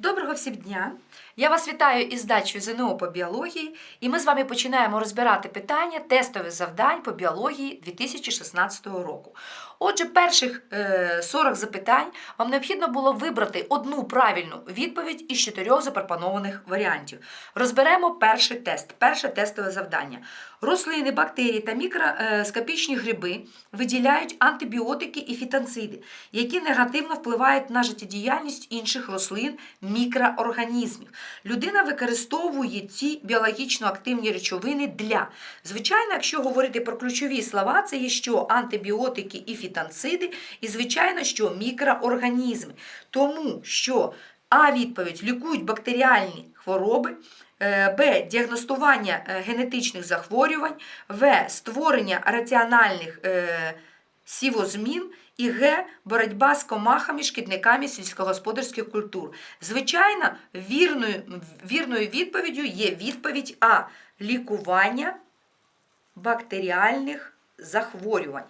Доброго всім дня! Я вас вітаю із здачею ЗНО по біології, і ми з вами починаємо розбирати питання тестових завдань по біології 2016 року. Отже, перших е, 40 запитань вам необхідно було вибрати одну правильну відповідь із чотирьох запропонованих варіантів. Розберемо перший тест, перше тестове завдання. Рослини, бактерії та мікроскопічні гриби виділяють антибіотики і фітонциди, які негативно впливають на життєдіяльність інших рослин, мікроорганізмів. Людина використовує ці біологічно активні речовини для. Звичайно, якщо говорити про ключові слова, це є що антибіотики і фітонциди, і звичайно, що мікроорганізми. Тому що А відповідь лікують бактеріальні хвороби. е, Б. Діагностування е, генетичних захворювань, В. Створення раціональних е, сівозмін і Г. Боротьба з комахами, шкідниками сільськогосподарських культур. Звичайно, вірною, вірною відповіддю є відповідь А. Лікування бактеріальних захворювань.